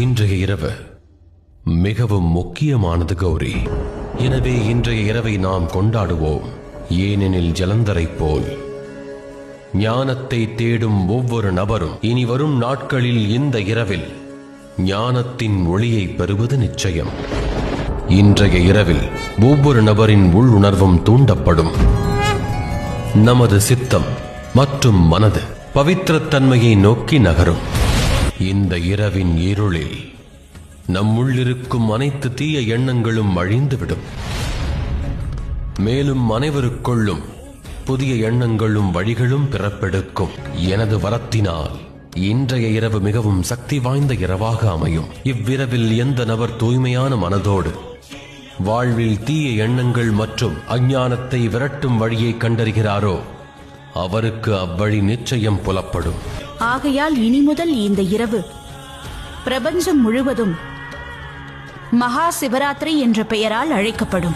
இன்றைய இரவு மிகவும் முக்கியமானது கௌரி. எனவே இன்றைய இரவை நாம் கொண்டாடுவோம். ஏனெனில் ஜலந்தரைப் போல். ஞானத்தை தேடும் ஒவ்வொரு நபரும் இனி வரும் நாட்களில் இந்த இரவில் ஞானத்தின் ஒளியை பெறுவது நிச்சயம். இன்றைய இரவில் ஒவ்வொரு நபரின் உள்ளுணர்வும் தூண்டப்படும். நமது சித்தம் மற்றும் மனது பவித்திரத்தன்மையை நோக்கி நகரும். இந்த இரவின் இருளில் நம்முள்ளிருக்கும் அனைத்து தீய எண்ணங்களும் அழிந்துவிடும். மேலும் அனைவருக்குள்ளும் புதிய எண்ணங்களும் வழிகளும் பிறப்பெடுக்கும். எனது வரத்தினால் இன்றைய இரவு மிகவும் சக்தி வாய்ந்த இரவாக அமையும். இவ்விரவில் எந்த நபர் தூய்மையான மனதோடு வாழ்வில் தீய எண்ணங்கள் மற்றும் அஞ்ஞானத்தை விரட்டும் வழியை கண்டறிகிறாரோ அவருக்கு அவ்வழி நிச்சயம் புலப்படும். ஆகையால் இனி முதல் இந்த இரவு. பிரபஞ்சம் முழுவதும் மகா சிவராத்திரி என்ற பெயரால் அழைக்கப்படும்.